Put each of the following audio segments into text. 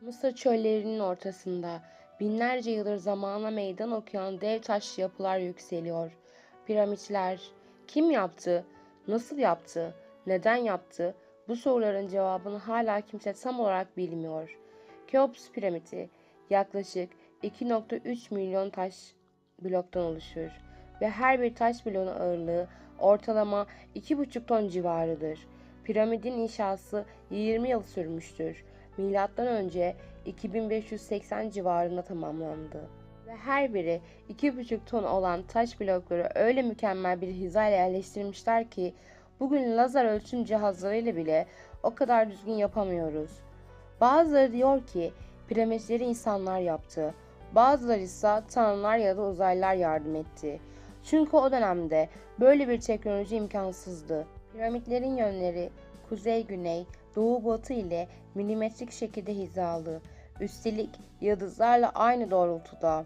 Mısır çöllerinin ortasında binlerce yıldır zamana meydan okuyan dev taş yapılar yükseliyor. Piramitler kim yaptı? Nasıl yaptı? Neden yaptı? Bu soruların cevabını hala kimse tam olarak bilmiyor. Keops piramidi yaklaşık 2.3 milyon taş bloktan oluşur ve her bir taş bloğunun ağırlığı ortalama 2,5 ton civarıdır. Piramidin inşası 20 yıl sürmüştür. Önce 2580 civarında tamamlandı. Ve her biri 2,5 ton olan taş blokları öyle mükemmel bir hizayla yerleştirmişler ki bugün lazer ölçüm cihazlarıyla bile o kadar düzgün yapamıyoruz. Bazıları diyor ki piramitleri insanlar yaptı. Bazıları ise tanrılar ya da uzaylılar yardım etti. Çünkü o dönemde böyle bir teknoloji imkansızdı. Piramitlerin yönleri kuzey-güney, doğu-batı ile milimetrik şekilde hizalı. Üstelik yıldızlarla aynı doğrultuda.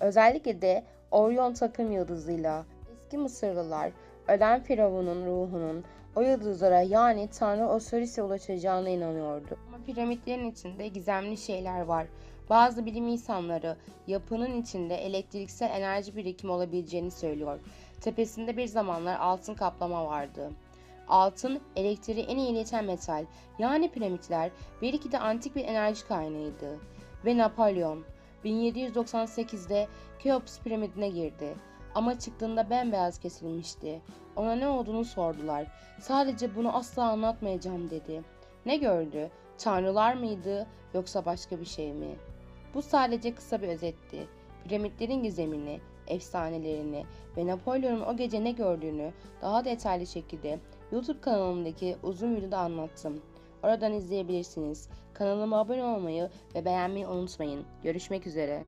Özellikle de Orion takım yıldızıyla. Eski Mısırlılar ölen firavunun ruhunun o yıldızlara yani Tanrı Osiris'e ulaşacağına inanıyordu. Ama piramitlerin içinde gizemli şeyler var. Bazı bilim insanları yapının içinde elektriksel enerji birikimi olabileceğini söylüyor. Tepesinde bir zamanlar altın kaplama vardı. Altın, elektriği en iyi ileten metal. Yani piramitler belki de antik bir enerji kaynağıydı. Ve Napolyon 1798'de Keops piramidine girdi. Ama çıktığında bembeyaz kesilmişti. Ona ne olduğunu sordular. Sadece bunu asla anlatmayacağım dedi. Ne gördü? Tanrılar mıydı yoksa başka bir şey mi? Bu sadece kısa bir özetti. Piramitlerin gizemini, efsanelerini ve Napolyon'un o gece ne gördüğünü daha detaylı şekilde YouTube kanalımdaki uzun videoda anlattım. Oradan izleyebilirsiniz. Kanalıma abone olmayı ve beğenmeyi unutmayın. Görüşmek üzere.